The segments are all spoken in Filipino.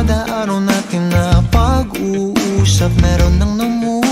kada araw natin na pag-uusap Meron nang namumuo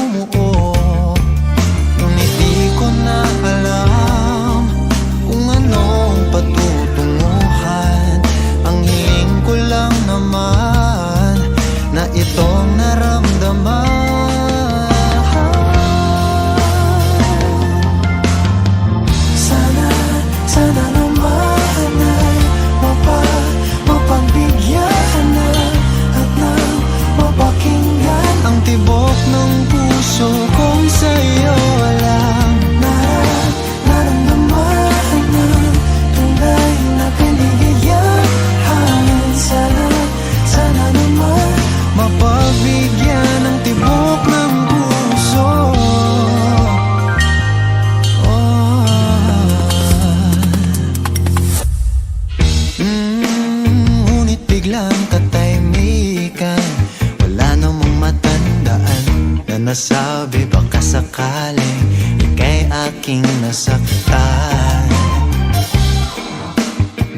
nasabi baka sakaling Ika'y aking nasaktan.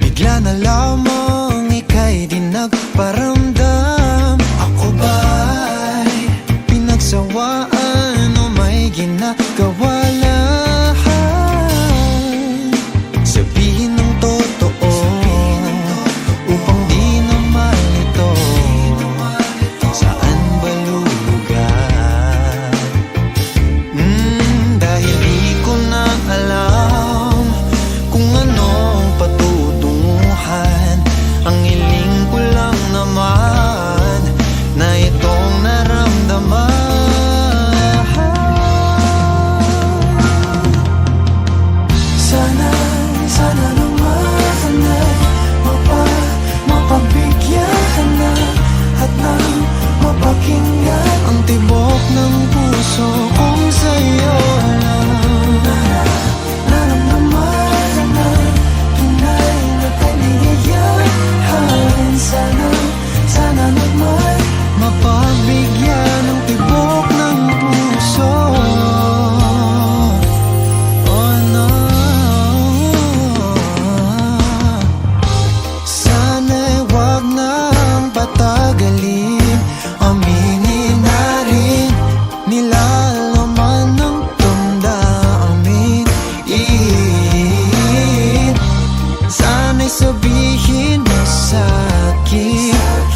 Bigla na lamang sana, sana naman ay mapa, mapagbigyan na At nang mapakinggan ang tibok sabihin mo sa akin.